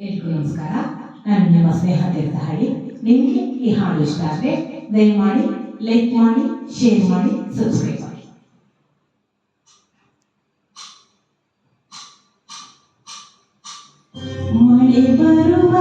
ಎಲ್ರಿಗೂ ನಮಸ್ಕಾರ ನಾನು ನಿಮ್ಮ ಸ್ನೇಹ ತೀರ್ಥಹಳ್ಳಿ ನಿಮಗೆ ಈ ಹಾಡು ಇಷ್ಟ ಆದರೆ ದಯಮಾಡಿ ಲೈಕ್ ಮಾಡಿ ಶೇರ್ ಮಾಡಿ ಸಬ್ಸ್ಕ್ರೈಬ್ ಮಾಡಿ ಮಳೆ ಬರುವ